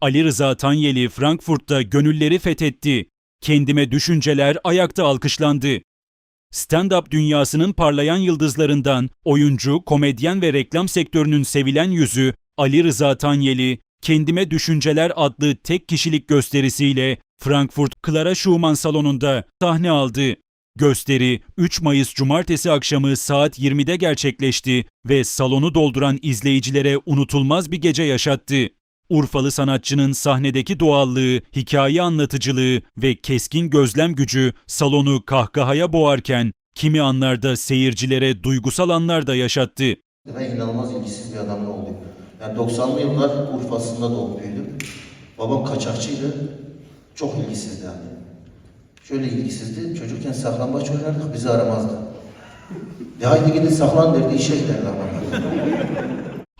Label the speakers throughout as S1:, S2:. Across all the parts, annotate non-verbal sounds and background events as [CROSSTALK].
S1: Ali Rıza Tanyeli Frankfurt'ta gönülleri fethetti. Kendime düşünceler ayakta alkışlandı. Stand-up dünyasının parlayan yıldızlarından oyuncu, komedyen ve reklam sektörünün sevilen yüzü Ali Rıza Tanyeli, Kendime Düşünceler adlı tek kişilik gösterisiyle Frankfurt Clara Schumann salonunda sahne aldı. Gösteri 3 Mayıs Cumartesi akşamı saat 20'de gerçekleşti ve salonu dolduran izleyicilere unutulmaz bir gece yaşattı. Urfalı sanatçının sahnedeki doğallığı, hikaye anlatıcılığı ve keskin gözlem gücü salonu kahkahaya boğarken kimi anlarda seyircilere duygusal anlar da yaşattı.
S2: Ben inanılmaz ilgisiz bir adamın oğluyum. Yani 90'lı yıllar Urfa'sında doğup büyüdüm. Babam kaçakçıydı. Çok ilgisizdi yani. Şöyle ilgisizdi. Çocukken saklambaç oynardık bizi aramazdı. Ya haydi gidin saklan derdi işe giderler bana.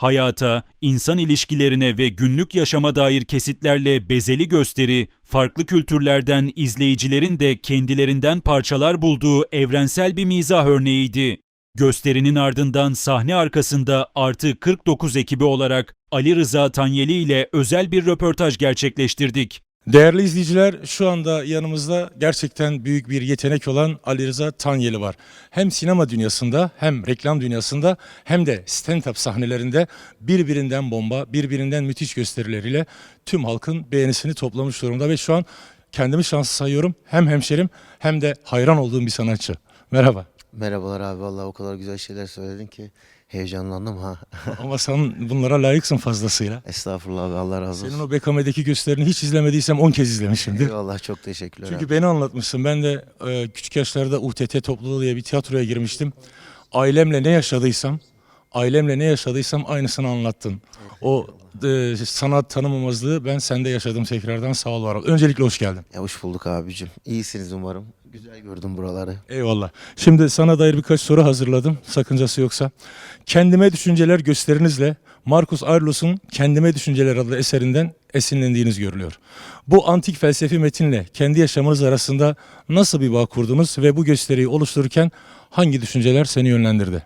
S1: Hayata, insan ilişkilerine ve günlük yaşama dair kesitlerle bezeli gösteri, farklı kültürlerden izleyicilerin de kendilerinden parçalar bulduğu evrensel bir mizah örneğiydi. Gösterinin ardından sahne arkasında artı 49 ekibi olarak Ali Rıza Tanyeli ile özel bir röportaj gerçekleştirdik.
S3: Değerli izleyiciler şu anda yanımızda gerçekten büyük bir yetenek olan Ali Rıza Tanyeli var. Hem sinema dünyasında hem reklam dünyasında hem de stand-up sahnelerinde birbirinden bomba, birbirinden müthiş gösterileriyle tüm halkın beğenisini toplamış durumda ve şu an kendimi şanslı sayıyorum. Hem hemşerim hem de hayran olduğum bir sanatçı. Merhaba.
S2: Merhabalar abi vallahi o kadar güzel şeyler söyledin ki heyecanlandım ha. [LAUGHS]
S3: Ama sen bunlara layıksın fazlasıyla.
S2: Estağfurullah abi Allah razı olsun.
S3: Senin o BKM'deki gösterini hiç izlemediysem 10 kez izlemişimdir.
S2: Eyvallah çok teşekkürler
S3: Çünkü
S2: abi.
S3: beni anlatmışsın. Ben de e, küçük yaşlarda UTT topluluğu diye bir tiyatroya girmiştim. Ailemle ne yaşadıysam, ailemle ne yaşadıysam aynısını anlattın. O e, sanat tanımamazlığı ben sende yaşadım tekrardan sağ ol var ol. Öncelikle hoş geldin.
S2: Ya hoş bulduk abicim. İyisiniz umarım. Güzel gördüm buraları.
S3: Eyvallah. Şimdi sana dair birkaç soru hazırladım. Sakıncası yoksa. Kendime Düşünceler gösterinizle Marcus Aurelius'un Kendime Düşünceler adlı eserinden esinlendiğiniz görülüyor. Bu antik felsefi metinle kendi yaşamınız arasında nasıl bir bağ kurdunuz ve bu gösteriyi oluştururken hangi düşünceler seni yönlendirdi?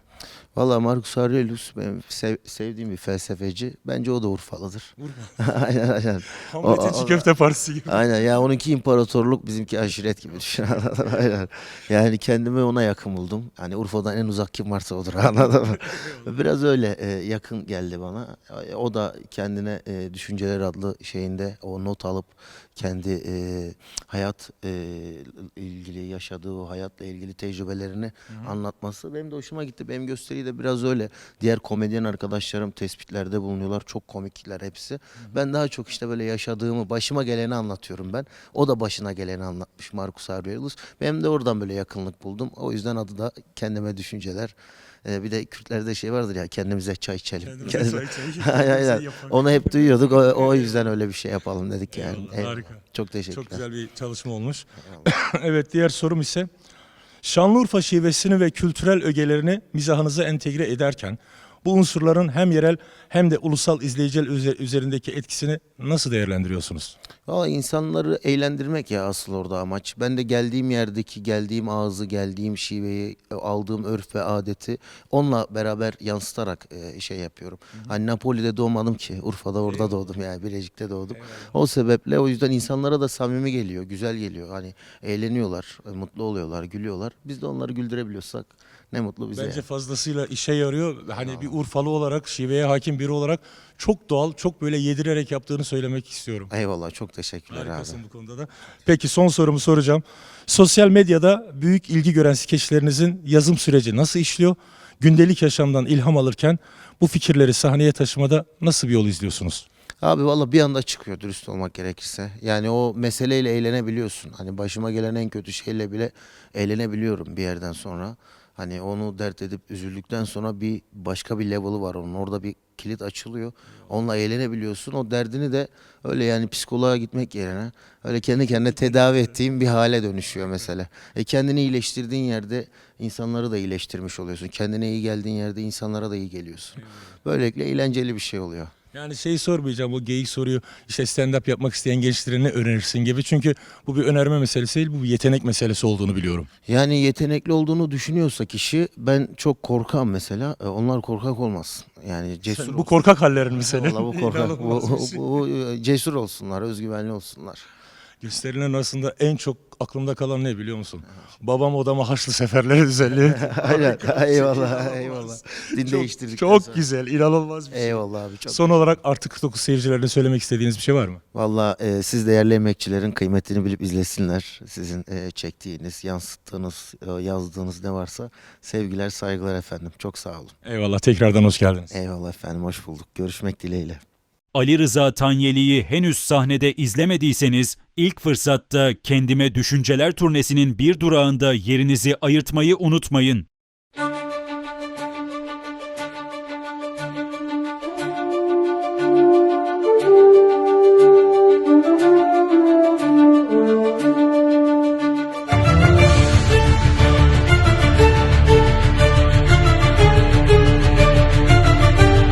S2: Valla Marcus Aurelius benim sev- sevdiğim bir felsefeci. Bence o da Urfalıdır. [LAUGHS] aynen aynen.
S3: Hamlet'in
S2: o-
S3: çiğ köfte partisi gibi.
S2: Aynen ya onunki imparatorluk bizimki aşiret gibi düşün [LAUGHS] anladın mı? Aynen. Yani kendimi ona yakın buldum. Hani Urfa'dan en uzak kim varsa odur [LAUGHS] anladın mı? Biraz öyle e, yakın geldi bana. E, O da kendine e, Düşünceler adlı şeyinde o not alıp kendi e, hayat e, ilgili yaşadığı o hayatla ilgili tecrübelerini anlatması benim de hoşuma gitti. Benim gösteriyi de biraz öyle. Diğer komedyen arkadaşlarım tespitlerde bulunuyorlar. Çok komikler hepsi. Ben daha çok işte böyle yaşadığımı, başıma geleni anlatıyorum ben. O da başına geleni anlatmış Marcus Aurelius. Benim de oradan böyle yakınlık buldum. O yüzden adı da kendime düşünceler. Ee, bir de Kürtlerde şey vardır ya kendimize çay içelim.
S3: Kendimize
S2: Kendime-
S3: çay [LAUGHS] içelim,
S2: Aynen,
S3: kendimize
S2: aynen.
S3: yapalım.
S2: Onu hep duyuyorduk. O, o yüzden öyle bir şey yapalım dedik yani.
S3: Eyvallah,
S2: Eyvallah.
S3: harika.
S2: Çok teşekkürler.
S3: Çok güzel bir çalışma olmuş. [COUGHS] evet diğer sorum ise Şanlıurfa şivesini ve kültürel ögelerini mizahınıza entegre ederken bu unsurların hem yerel hem de ulusal izleyiciler üze- üzerindeki etkisini nasıl değerlendiriyorsunuz?
S2: Valla insanları eğlendirmek ya asıl orada amaç. Ben de geldiğim yerdeki geldiğim ağzı, geldiğim şiveyi, e, aldığım örf ve adeti onunla beraber yansıtarak e, şey yapıyorum. Hani Napoli'de doğmadım ki. Urfa'da orada doğdum yani Bilecik'te doğdum. O sebeple o yüzden insanlara da samimi geliyor, güzel geliyor. Hani eğleniyorlar, e, mutlu oluyorlar, gülüyorlar. Biz de onları güldürebiliyorsak ne mutlu bize.
S3: Bence
S2: yani.
S3: fazlasıyla işe yarıyor. Hani bir Urfalı olarak, şiveye hakim biri olarak çok doğal, çok böyle yedirerek yaptığını söylemek istiyorum.
S2: Eyvallah çok teşekkürler abi.
S3: Harikasın bu konuda da. Peki son sorumu soracağım. Sosyal medyada büyük ilgi gören skeçlerinizin yazım süreci nasıl işliyor? Gündelik yaşamdan ilham alırken bu fikirleri sahneye taşımada nasıl bir yol izliyorsunuz?
S2: Abi valla bir anda çıkıyor dürüst olmak gerekirse. Yani o meseleyle eğlenebiliyorsun. Hani başıma gelen en kötü şeyle bile eğlenebiliyorum bir yerden sonra. Hani onu dert edip üzüldükten sonra bir başka bir level'ı var onun. Orada bir kilit açılıyor. Onunla eğlenebiliyorsun. O derdini de öyle yani psikoloğa gitmek yerine öyle kendi kendine tedavi ettiğin bir hale dönüşüyor mesela. E kendini iyileştirdiğin yerde insanları da iyileştirmiş oluyorsun. Kendine iyi geldiğin yerde insanlara da iyi geliyorsun. Böylelikle eğlenceli bir şey oluyor.
S3: Yani şey sormayacağım o geyik soruyu işte stand-up yapmak isteyen gençlere ne önerirsin gibi. Çünkü bu bir önerme meselesi değil bu bir yetenek meselesi olduğunu biliyorum.
S2: Yani yetenekli olduğunu düşünüyorsa kişi ben çok korkam mesela. E, Onlar korkak olmaz. Yani cesur
S3: Bu korkak hallerin mi senin?
S2: Vallahi bu korkak. bu,
S3: İnanılmaz bir
S2: bu- bu, e, cesur olsunlar, özgüvenli olsunlar.
S3: Gösterilen arasında en çok aklımda kalan ne biliyor musun? Babam odama Haçlı seferleri düzenli. [LAUGHS]
S2: Aynen. [LAUGHS] eyvallah, eyvallah. Din değiştirdik.
S3: Çok güzel, inanılmaz bir şey.
S2: Eyvallah abi. Çok.
S3: Son olarak artı 49 seyircilerine söylemek istediğiniz bir şey var mı?
S2: Valla e, siz değerli emekçilerin kıymetini bilip izlesinler. Sizin e, çektiğiniz, yansıttığınız, e, yazdığınız ne varsa sevgiler, saygılar efendim. Çok sağ olun.
S3: Eyvallah tekrardan hoş geldiniz.
S2: Eyvallah efendim, hoş bulduk. Görüşmek dileğiyle.
S1: Ali Rıza Tanyeli'yi henüz sahnede izlemediyseniz ilk fırsatta Kendime Düşünceler turnesinin bir durağında yerinizi ayırtmayı unutmayın.